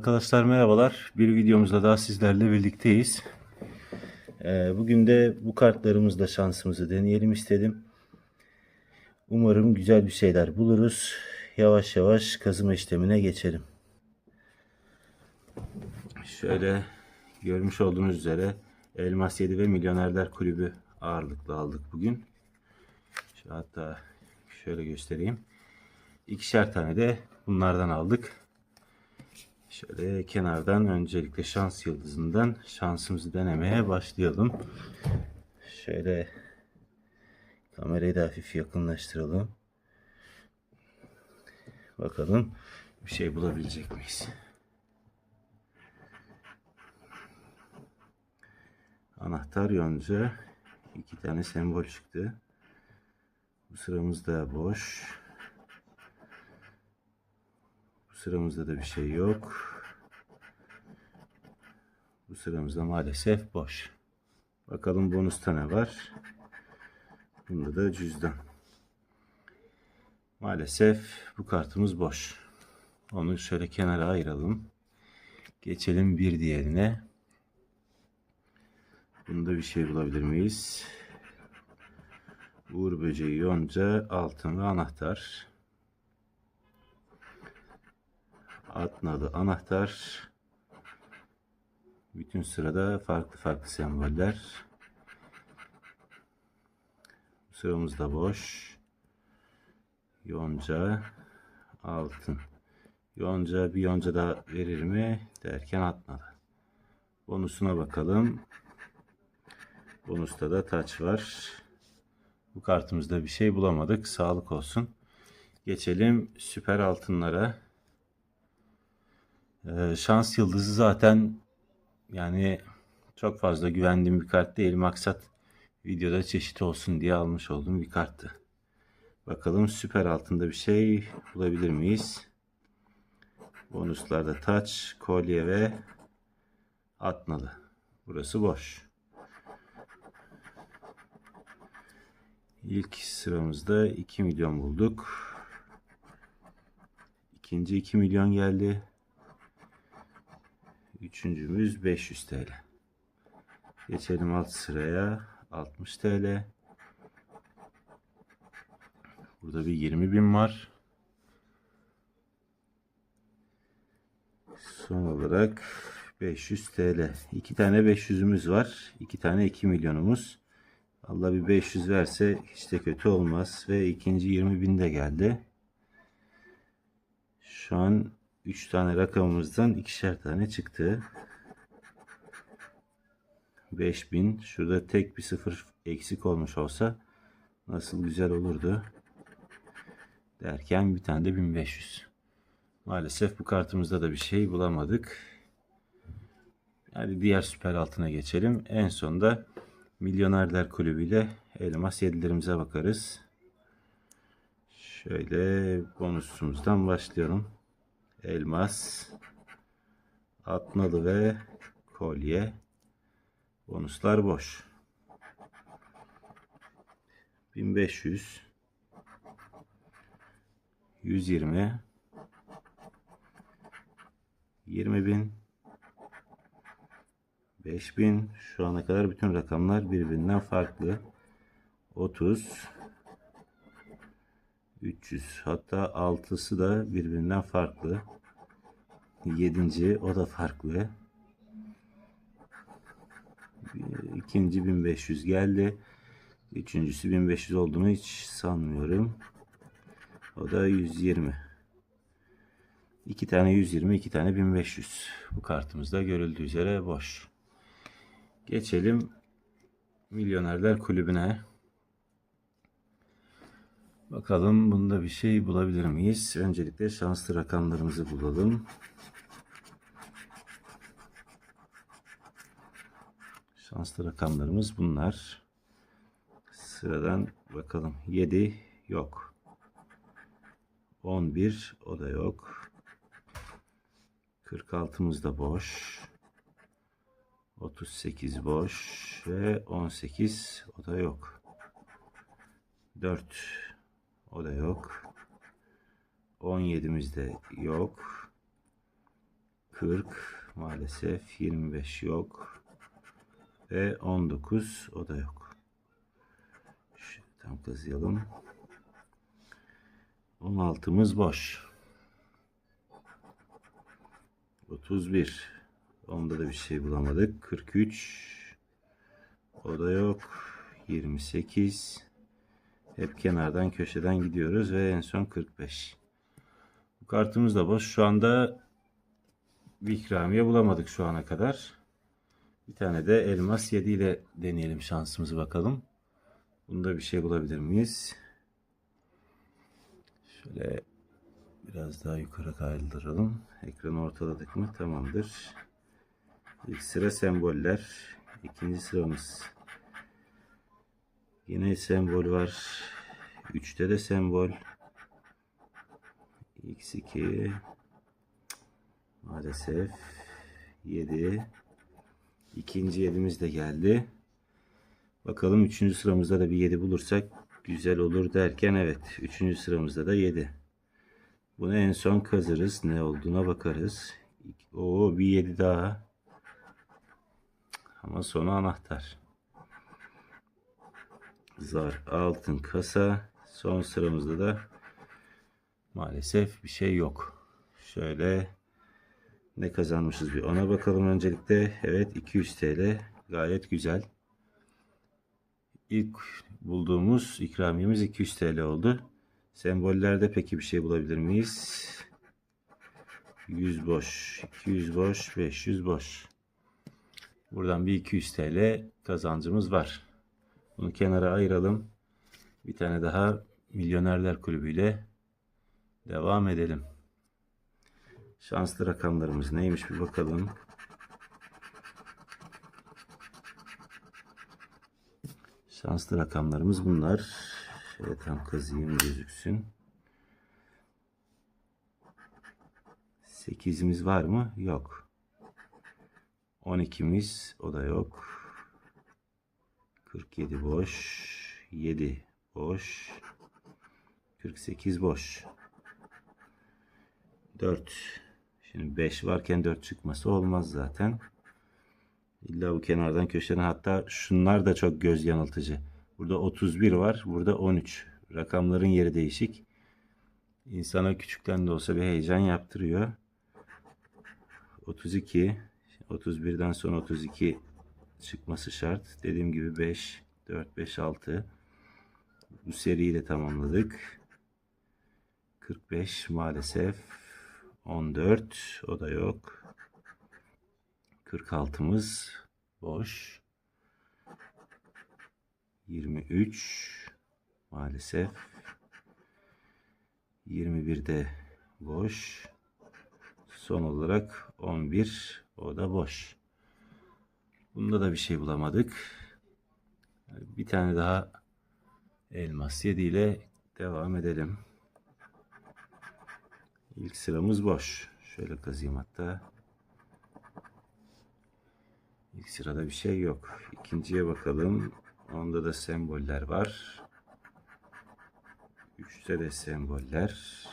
Arkadaşlar merhabalar. Bir videomuzda daha sizlerle birlikteyiz. Ee, bugün de bu kartlarımızla şansımızı deneyelim istedim. Umarım güzel bir şeyler buluruz. Yavaş yavaş kazıma işlemine geçelim. Şöyle görmüş olduğunuz üzere Elmas 7 ve Milyonerler Kulübü ağırlıklı aldık bugün. Hatta şöyle göstereyim. İkişer tane de bunlardan aldık. Şöyle kenardan öncelikle şans yıldızından şansımızı denemeye başlayalım. Şöyle kamerayı da hafif yakınlaştıralım. Bakalım bir şey bulabilecek miyiz? Anahtar yonca iki tane sembol çıktı. Bu sıramız da boş. Bu sıramızda da bir şey yok. Bu sıramızda maalesef boş. Bakalım bonusta ne var? Bunda da cüzdan. Maalesef bu kartımız boş. Onu şöyle kenara ayıralım. Geçelim bir diğerine. Bunda bir şey bulabilir miyiz? Uğur böceği, yonca, altın ve anahtar. At nalı, anahtar. Bütün sırada farklı farklı semboller. Sıramız da boş. Yonca, altın. Yonca bir yonca da verir mi derken atmadı. Bonusuna bakalım. Bonusta da taç var. Bu kartımızda bir şey bulamadık. Sağlık olsun. Geçelim süper altınlara. Ee, şans yıldızı zaten yani çok fazla güvendiğim bir kart değil. Maksat videoda çeşit olsun diye almış olduğum bir karttı. Bakalım süper altında bir şey bulabilir miyiz? Bonuslarda taç, kolye ve atnalı. Burası boş. İlk sıramızda 2 milyon bulduk. İkinci 2 milyon geldi. Üçüncümüz 500 TL. Geçelim alt sıraya. 60 TL. Burada bir 20 bin var. Son olarak 500 TL. İki tane 500'ümüz var. İki tane 2 milyonumuz. Allah bir 500 verse hiç de kötü olmaz. Ve ikinci 20 bin de geldi. Şu an 3 tane rakamımızdan ikişer tane çıktı. 5000. Şurada tek bir sıfır eksik olmuş olsa nasıl güzel olurdu. Derken bir tane de 1500. Maalesef bu kartımızda da bir şey bulamadık. Hadi diğer süper altına geçelim. En sonda Milyonerler Kulübü ile elmas yedilerimize bakarız. Şöyle bonusumuzdan başlayalım. Elmas, atnalı ve kolye. Bonuslar boş. 1500 120 20000 5000 şu ana kadar bütün rakamlar birbirinden farklı. 30 300 hatta 6'sı da birbirinden farklı. 7. o da farklı. İkinci 1500 geldi. Üçüncüsü 1500 olduğunu hiç sanmıyorum. O da 120. İki tane 120, iki tane 1500. Bu kartımızda görüldüğü üzere boş. Geçelim Milyonerler Kulübü'ne. Bakalım bunda bir şey bulabilir miyiz? Öncelikle şanslı rakamlarımızı bulalım. Şanslı rakamlarımız bunlar. Sıradan bakalım. 7 yok. 11 o da yok. 46'mız da boş. 38 boş ve 18 o da yok. 4 o da yok. 17'miz de yok. 40 maalesef 25 yok. Ve 19 o da yok. Şöyle tam kazıyalım. 16'mız boş. 31. Onda da bir şey bulamadık. 43. O da yok. 28. Hep kenardan köşeden gidiyoruz ve en son 45. Bu kartımız da boş. Şu anda bir bulamadık şu ana kadar. Bir tane de elmas 7 ile deneyelim şansımızı bakalım. Bunda bir şey bulabilir miyiz? Şöyle biraz daha yukarı kaydıralım. Ekranı ortaladık mı? Tamamdır. İlk sıra semboller. İkinci sıramız. Yine sembol var. Üçte de sembol. X2 maalesef 7 ikinci 7'miz de geldi. Bakalım üçüncü sıramızda da bir 7 bulursak güzel olur derken evet üçüncü sıramızda da 7. Bunu en son kazırız. Ne olduğuna bakarız. Oo bir 7 daha. Ama sonu anahtar. Zar altın kasa. Son sıramızda da maalesef bir şey yok. Şöyle ne kazanmışız bir ona bakalım öncelikle. Evet 200 TL gayet güzel. İlk bulduğumuz ikramiyemiz 200 TL oldu. Sembollerde peki bir şey bulabilir miyiz? 100 boş, 200 boş, 500 boş. Buradan bir 200 TL kazancımız var. Bunu kenara ayıralım. Bir tane daha Milyonerler Kulübü ile devam edelim. Şanslı rakamlarımız neymiş bir bakalım. Şanslı rakamlarımız bunlar. Şöyle tam kazıyım gözüksün. 8'imiz var mı? Yok. 12'miz o da yok. 47 boş. 7 boş. 48 boş. 4. Şimdi 5 varken 4 çıkması olmaz zaten. İlla bu kenardan köşeden hatta şunlar da çok göz yanıltıcı. Burada 31 var. Burada 13. Rakamların yeri değişik. İnsana küçükten de olsa bir heyecan yaptırıyor. 32. 31'den sonra 32 çıkması şart. Dediğim gibi 5, 4, 5, 6. Bu seriyi de tamamladık. 45 maalesef. 14 o da yok. 46'mız boş. 23 maalesef. 21'de boş. Son olarak 11 o da boş. Bunda da bir şey bulamadık. Bir tane daha elmas 7 ile devam edelim. İlk sıramız boş. Şöyle kazıyım hatta. İlk sırada bir şey yok. İkinciye bakalım. Onda da semboller var. Üçte de semboller.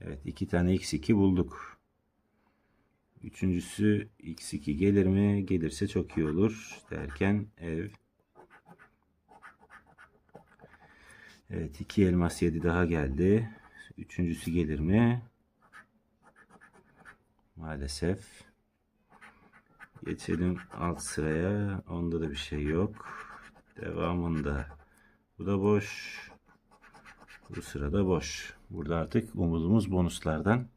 Evet iki tane x2 bulduk. Üçüncüsü x2 gelir mi? Gelirse çok iyi olur. Derken ev. Evet iki elmas 7 daha geldi. Üçüncüsü gelir mi? Maalesef. Geçelim alt sıraya. Onda da bir şey yok. Devamında. Bu da boş. Bu sırada boş. Burada artık umudumuz bonuslardan.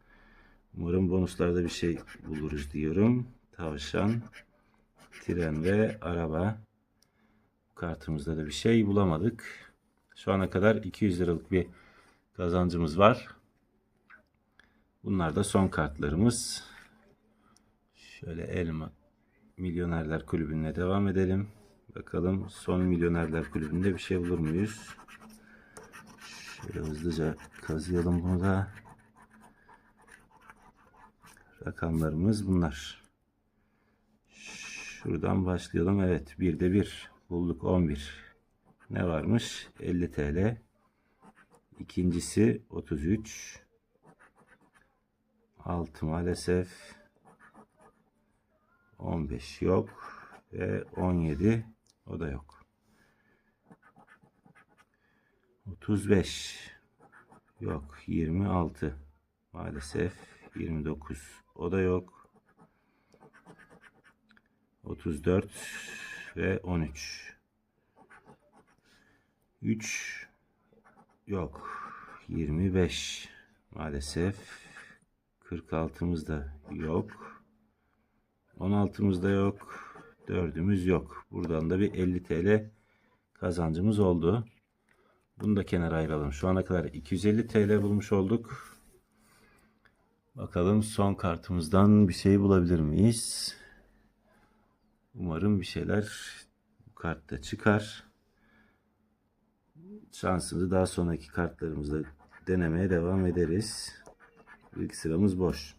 Umarım bonuslarda bir şey buluruz diyorum. Tavşan, tren ve araba. Kartımızda da bir şey bulamadık. Şu ana kadar 200 liralık bir kazancımız var. Bunlar da son kartlarımız. Şöyle elma Milyonerler Kulübü'ne devam edelim. Bakalım son Milyonerler Kulübü'nde bir şey bulur muyuz? Şöyle hızlıca kazıyalım bunu da. Rakamlarımız bunlar. Şuradan başlayalım. Evet. Bir de bir bulduk. 11. Ne varmış? 50 TL. İkincisi 33. 6 maalesef. 15 yok. Ve 17 o da yok. 35 yok. 26 maalesef. 29 o da yok. 34 ve 13 3 yok. 25 maalesef. 46'mız da yok. 16'mız da yok. 4'ümüz yok. Buradan da bir 50 TL kazancımız oldu. Bunu da kenara ayıralım. Şu ana kadar 250 TL bulmuş olduk. Bakalım son kartımızdan bir şey bulabilir miyiz? Umarım bir şeyler bu kartta çıkar. Şansımızı daha sonraki kartlarımızda denemeye devam ederiz. İlk sıramız boş.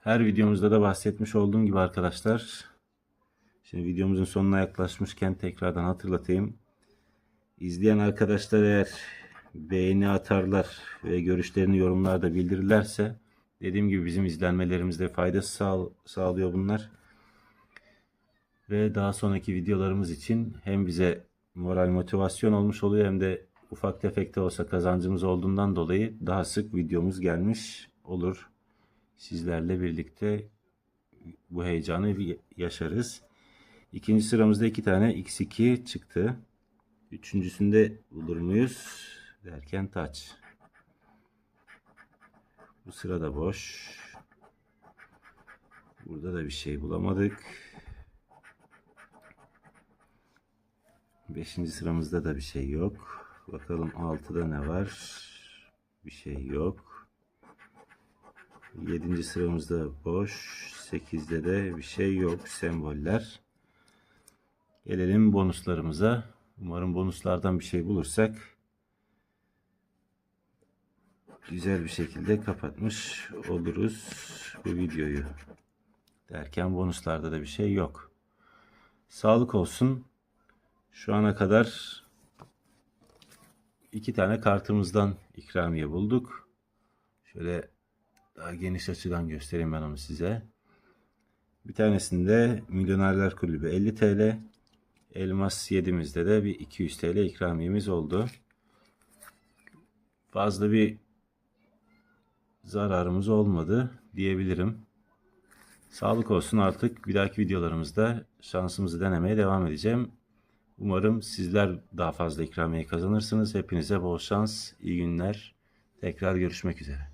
Her videomuzda da bahsetmiş olduğum gibi arkadaşlar. Şimdi videomuzun sonuna yaklaşmışken tekrardan hatırlatayım. İzleyen arkadaşlar eğer beğeni atarlar ve görüşlerini yorumlarda bildirirlerse dediğim gibi bizim izlenmelerimizde faydası sağ, sağlıyor bunlar. Ve daha sonraki videolarımız için hem bize moral motivasyon olmuş oluyor hem de ufak tefek de olsa kazancımız olduğundan dolayı daha sık videomuz gelmiş olur. Sizlerle birlikte bu heyecanı yaşarız. İkinci sıramızda iki tane x2 çıktı. Üçüncüsünde bulur muyuz? Derken taç. Bu sırada boş. Burada da bir şey bulamadık. Beşinci sıramızda da bir şey yok. Bakalım altıda ne var? Bir şey yok. Yedinci sıramızda boş. Sekizde de bir şey yok. Semboller. Gelelim bonuslarımıza. Umarım bonuslardan bir şey bulursak güzel bir şekilde kapatmış oluruz bu videoyu. Derken bonuslarda da bir şey yok. Sağlık olsun. Şu ana kadar iki tane kartımızdan ikramiye bulduk. Şöyle daha geniş açıdan göstereyim ben onu size. Bir tanesinde Milyonerler Kulübü 50 TL. Elmas 7'mizde de bir 200 TL ikramiyemiz oldu. Fazla bir zararımız olmadı diyebilirim. Sağlık olsun artık bir dahaki videolarımızda şansımızı denemeye devam edeceğim. Umarım sizler daha fazla ikramiye kazanırsınız. Hepinize bol şans, iyi günler. Tekrar görüşmek üzere.